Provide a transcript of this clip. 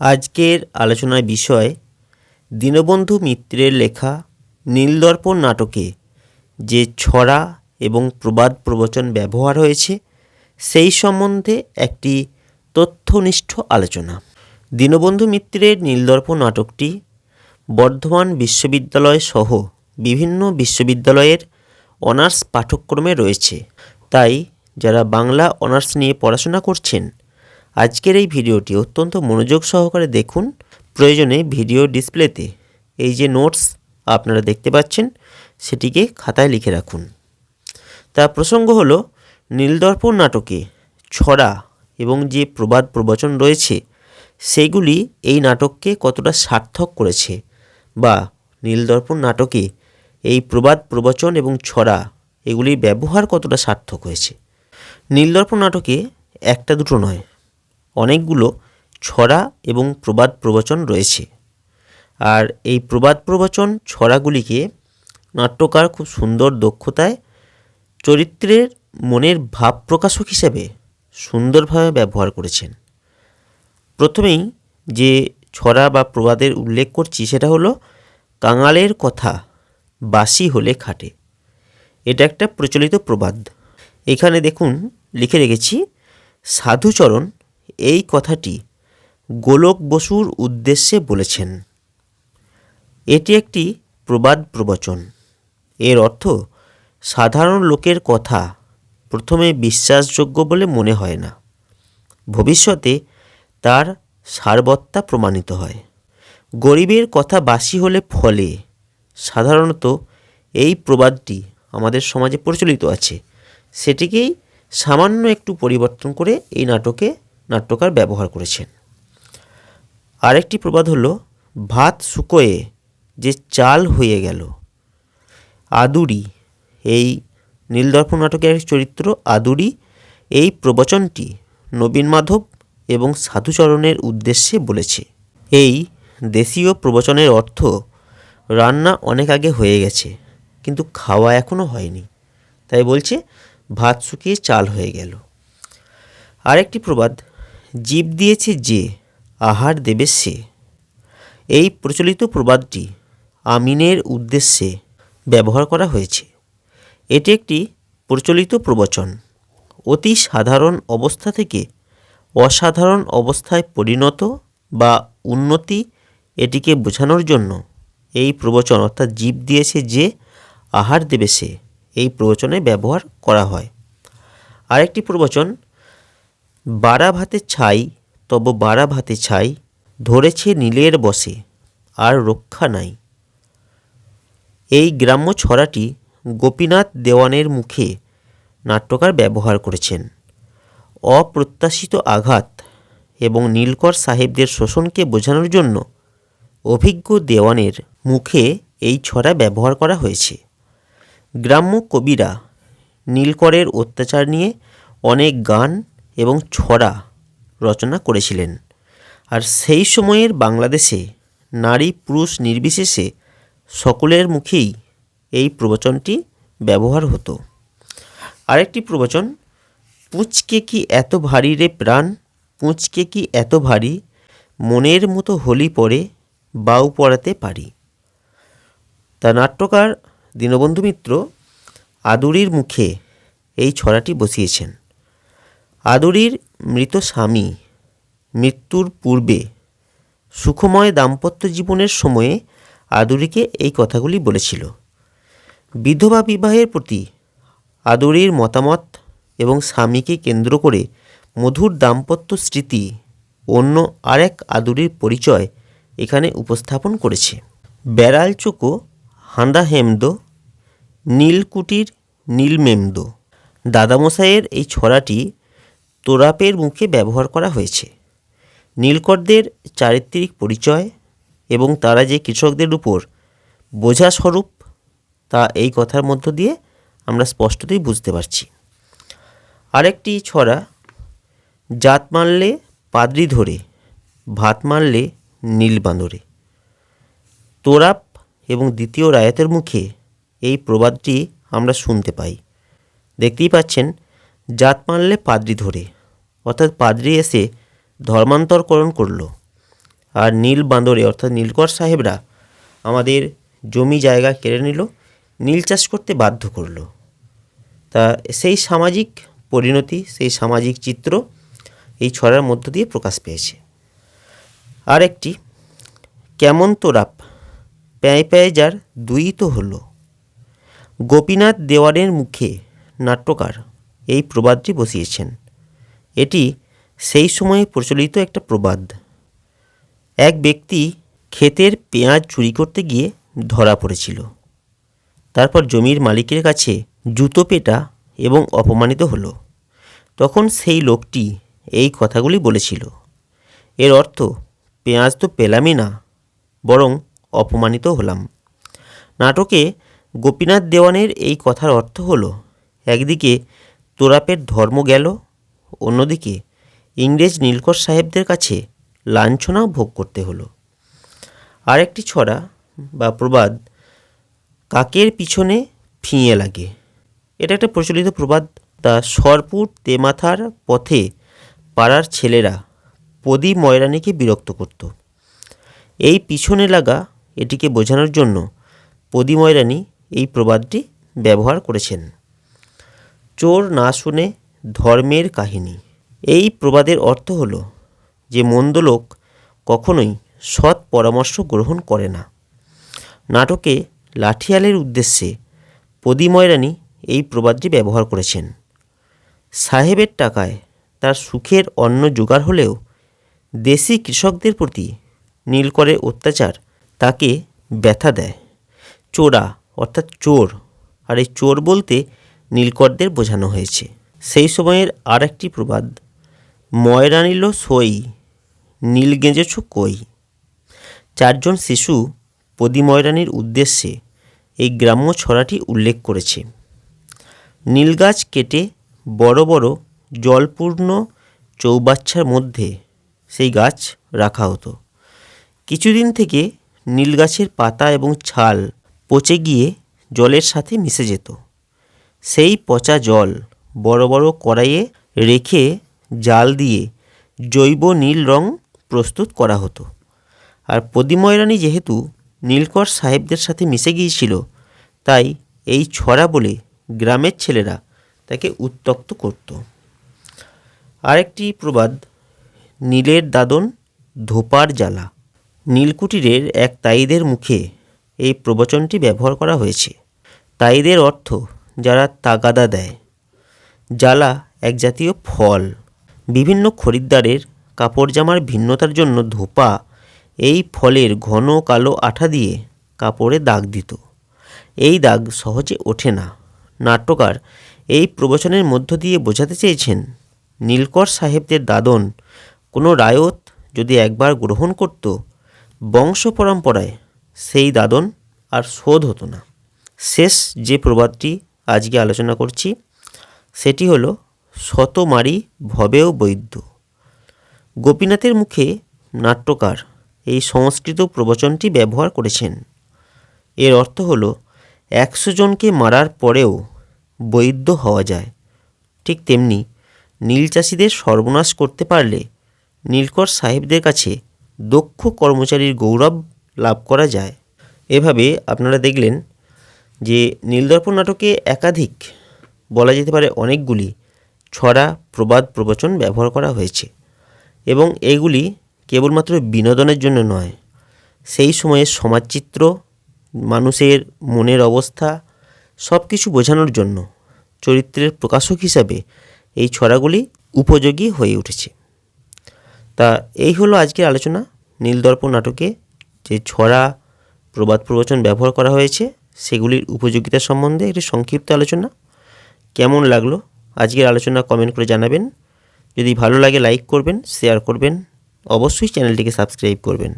আজকের আলোচনার বিষয় দীনবন্ধু মিত্রের লেখা নীলদর্পণ নাটকে যে ছড়া এবং প্রবাদ প্রবচন ব্যবহার হয়েছে, সেই সম্বন্ধে একটি তথ্যনিষ্ঠ আলোচনা। দীনবন্ধু মিত্রের নীলদর্পণ নাটকটি বর্ধমান বিশ্ববিদ্যালয় সহ বিভিন্ন বিশ্ববিদ্যালয়ের অনার্স পাঠ্যক্রমে রয়েছে। তাই যারা বাংলা অনার্স নিয়ে পড়াশোনা করছেন আজকের এই ভিডিওটি অত্যন্ত মনোযোগ সহকারে দেখুন। প্রয়োজনে ভিডিও ডিসপ্লেতে এই যে নোটস আপনারা দেখতে পাচ্ছেন, সেটিকে খাতায় লিখে রাখুন। তা প্রসঙ্গ হল, নীলদর্পণ নাটকে ছড়া এবং যে প্রবাদ প্রবচন রয়েছে, সেগুলি এই নাটককে কতটা সার্থক করেছে বা নীলদর্পণ নাটকে এই প্রবাদ প্রবচন এবং ছড়া এগুলির ব্যবহার কতটা সার্থক হয়েছে? নীলদর্পণ নাটকে একটা দুটো নয় অনেকগুলো ছড়া এবং প্রবাদ প্রবচন রয়েছে। আর এই প্রবাদ প্রবচন ছড়াগুলিকে নাট্যকার খুব সুন্দর দক্ষতায় চরিত্রের মনের ভাব প্রকাশক হিসেবে সুন্দরভাবে ব্যবহার করেছেন। প্রথমেই যে ছড়া বা প্রবাদের উল্লেখ করছি সেটা হলো কাঙালের কথা বাসি হলে খাটে। এটা একটা প্রচলিত প্রবাদ। এখানে দেখুন, লিখে রেখেছি, সাধুচরণ এই কথাটি গোলক বসুর উদ্দেশ্যে বলেছেন। এটি একটি প্রবাদ প্রবচন। এর অর্থ, সাধারণ লোকের কথা প্রথমে বিশ্বাসযোগ্য বলে মনে হয় না। ভবিষ্যতে তার সারবত্তা প্রমাণিত হয়। গরিবের কথা বাসি হলে ফলে সাধারণত এই প্রবাদটি আমাদের সমাজে প্রচলিত আছে। সেটিকেই সামান্য একটু পরিবর্তন করে এই নাটকে নাট্যকার ব্যবহার করেছেন। আরেকটি প্রবাদ হলো, ভাত শুকোয়ে যে চাল হয়ে গেল, আদুরি। এই নীলদর্পণ নাটকের চরিত্র আদুরি। এই প্রবচনটি নবীন মাধব এবং সাধুচরণের উদ্দেশ্যে বলেছে। এই দেশীয় প্রবচনের অর্থ, রান্না অনেক আগে হয়ে গেছে, কিন্তু খাওয়া এখনও হয়নি। তাই বলছে, ভাত শুকিয়ে চাল হয়ে গেল। আরেকটি প্রবাদ জীব দিয়েছে যে, আহার দেবে সে। এই প্রচলিত প্রবাদটি আমিনের উদ্দেশ্যে ব্যবহার করা হয়েছে। এটি একটি প্রচলিত প্রবচন। অতি সাধারণ অবস্থা থেকে অসাধারণ অবস্থায় পরিণত বা উন্নতি এটিকে বোঝানোর জন্য এই প্রবচন, অর্থাৎ জীব দিয়েছে যে, আহার দেবে সে, এই প্রবচনে ব্যবহার করা হয়। আরেকটি প্রবচন বাড়া ভাতে ছাই, তব বাড়া ভাতে ছাই, ধরেছে নীলের বসে, আর রক্ষা নাই। এই গ্রাম্য ছড়াটি গোপীনাথ দেওয়ানের মুখে নাট্যকার ব্যবহার করেছেন। অপ্রত্যাশিত আঘাত এবং নীলকর সাহেবদের শোষণকে বোঝানোর জন্য অভিজ্ঞ দেওয়ানের মুখে এই ছড়া ব্যবহার করা হয়েছে। গ্রাম্য কবিরা নীলকরের অত্যাচার নিয়ে অনেক গান এবং ছড়া রচনা করেছিলেন। আর সেই সময়ের বাংলাদেশে নারী পুরুষ নির্বিশেষে সকলের মুখেই এই প্রবচনটি ব্যবহার হতো। আরেকটি প্রবচন, পুঁচকে কি এত ভারী রে প্রাণ? পুঁচকে কি এত ভারী? মনের মতো হোলি পরে বাউ পড়াতে পারি। তা নাট্যকার দীনবন্ধু মিত্র আদুরির মুখে এই ছড়াটি বসিয়েছেন। আদুরির মৃত স্বামী মৃত্যুর পূর্বে সুখময় দাম্পত্য জীবনের সময়ে আদুরিকে এই কথাগুলি বলেছিল। বিধবা বিবাহের প্রতি আদুরির মতামত এবং স্বামীকে কেন্দ্র করে মধুর দাম্পত্য স্মৃতি অন্য আরেক আদুরির পরিচয় এখানে উপস্থাপন করেছে। বেড়াল চোকো হাঁদা হেমদ নীলকুটির, নীলমেমদ। দাদামশাইয়ের এই ছড়াটি তোরাপের মুখে ব্যবহার করা হয়েছে। নীলকরদের চারিত্রিক পরিচয় এবং তারা যে কৃষকদের উপর বোঝাস্বরূপ তা এই কথার মধ্য দিয়ে আমরা স্পষ্টতই বুঝতে পারছি। আরেকটি ছড়া, জাত মারলে পাদরি ধরে, ভাত মারলে নীল বাঁদরে। তোরাপ এবং দ্বিতীয় রায়াতের মুখে এই প্রবাদটি আমরা শুনতে পাই। দেখতেই পাচ্ছেন, জাত মারলে পাদ্রি ধরে। অর্থাৎ পাদ্রি এসে ধর্মান্তরকরণ করল। আর নীল বাঁদরে অর্থাৎ নীলকর সাহেবরা আমাদের জমি জায়গা কেড়ে নিল, নীল চাষ করতে বাধ্য করল। তা সেই সামাজিক পরিণতি, সেই সামাজিক চিত্র এই ছড়ার মধ্য দিয়ে প্রকাশ পেয়েছে। আর একটি কেমন তোরাপ প্যায় প্যায় যার দুই তো হলো। গোপীনাথ দেওয়ারের মুখে নাট্যকার এই প্রবাদটি বসিয়েছেন। এটি সেই সময়ে প্রচলিত একটা প্রবাদ। এক ব্যক্তি ক্ষেতের পেঁয়াজ চুরি করতে গিয়ে ধরা পড়েছিল। তারপর জমির মালিকের কাছে জুতো পেটা এবং অপমানিত হলো। তখন সেই লোকটি এই কথাগুলি বলেছিল। এর অর্থ, পেঁয়াজ তো পেলামই না, বরং অপমানিত হলাম। নাটকে গোপীনাথ দেওয়ানের এই কথার অর্থ হলো, একদিকে তোরাপের ধর্ম গেল অন্যদিকে ইংরেজ নীলকর সাহেবদের কাছে লাঞ্ছনাও ভোগ করতে হলো। আরেকটি ছড়া বা প্রবাদ কাকের পিছনে ফিঙে লাগে। এটা একটা প্রচলিত প্রবাদ। তা সরপুর তেমাথার পথে পাড়ার ছেলেরা পদি ময়রানিকে বিরক্ত করত। এই পিছনে লাগা এটিকে বোঝানোর জন্য পদি ময়রানি এই প্রবাদটি ব্যবহার করেছেন। চোর না শুনে ধর্মের কাহিনী। এই প্রবাদের অর্থ হলো যে মন্দ লোক কখনোই সৎ পরামর্শ গ্রহণ করে না। নাটকে লাঠিয়ালের উদ্দেশ্যে পদি ময়রানি এই প্রবাদটি ব্যবহার করেছেন। সাহেবের টাকায় তার সুখের অন্ন জোগাড় হলেও দেশি কৃষকদের প্রতি নীলকরের অত্যাচার তাকে ব্যথা দেয়। চোরা অর্থাৎ চোর, আর এই চোর বলতে নীলকরদের বোঝানো হয়েছে। সেই সময়ের আর একটি প্রবাদ ময়রা নিল সই, নীল গেঁজেছ কই? চারজন শিশু পদিময়রানির উদ্দেশ্যে এই গ্রাম্য ছড়াটি উল্লেখ করেছে। নীলগাছ কেটে বড় বড় জলপূর্ণ চৌবাচ্চার মধ্যে সেই গাছ রাখা হতো। কিছুদিন থেকে নীল গাছের পাতা এবং ছাল পচে গিয়ে জলের সাথে মিশে যেত। সেই পচা জল বড় বড় কড়াইয়ে রেখে জাল দিয়ে জৈব নীল রং প্রস্তুত করা হতো। আর পদিময়রানী যেহেতু নীলকর সাহেবদের সাথে মিশে গিয়েছিল, তাই এই ছড়া বলে গ্রামের ছেলেরা তাকে উত্তক্ত করত। আরেকটি প্রবাদ, নীলের দাদন ধোপার জ্বালা। নীলকুটিরের এক তাইদের মুখে এই প্রবচনটি ব্যবহার করা হয়েছে। তাইদের অর্থ যারা তাগাদা দেয়। জ্বালা এক জাতীয় ফল। বিভিন্ন খরিদ্দারের কাপড় জামার ভিন্নতার জন্য ধোপা এই ফলের ঘন কালো আঠা দিয়ে কাপড়ে দাগ দিত। এই দাগ সহজে ওঠে না। নাট্যকার এই প্রবচনের মধ্য দিয়ে বোঝাতে চেয়েছেন, নীলকর সাহেবদের দাদন কোনো রায়ত যদি একবার গ্রহণ করত, বংশ পরম্পরায় সেই দাদন আর শোধ হতো না। শেষ যে প্রবাদটি আজকে আলোচনা করছি সেটি হলো শতমারি ভবেও বৈদ্য। গোপীনাথের মুখে নাট্যকার এই সংস্কৃত প্রবচনটি ব্যবহার করেছেন। এর অর্থ হলো, একশো জনকে মারার পরেও বৈদ্য হওয়া যায়। ঠিক তেমনি নীল চাষিদের সর্বনাশ করতে পারলে নীলকর সাহেবদের কাছে দক্ষ কর্মচারীর গৌরব লাভ করা যায়। এভাবে আপনারা দেখলেন যে নীলদর্পণ নাটকে একাধিক বলা যেতে পারে অনেকগুলি ছড়া প্রবাদ প্রবচন ব্যবহার করা হয়েছে এবং এগুলি কেবলমাত্র বিনোদনের জন্য নয়। সেই সময়ের সমাজচিত্র, মানুষের মনের অবস্থা সব কিছু বোঝানোর জন্য চরিত্রের প্রকাশক হিসাবে এই ছড়াগুলি উপযোগী হয়ে উঠেছে। তা এই হলো আজকের আলোচনা। নীলদর্প নাটকে যে ছড়া প্রবাদ প্রবচন ব্যবহার করা হয়েছে, সেগুলির উপযোগিতা সম্বন্ধে একটি সংক্ষিপ্ত আলোচনা। কেমন লাগল? আজকের আলোচনা কমেন্ট করে জানাবেন। যদি ভালো লাগে লাইক করবেন শেয়ার করবেন। অবশ্যই চ্যানেলটিকে সাবস্ক্রাইব করবেন।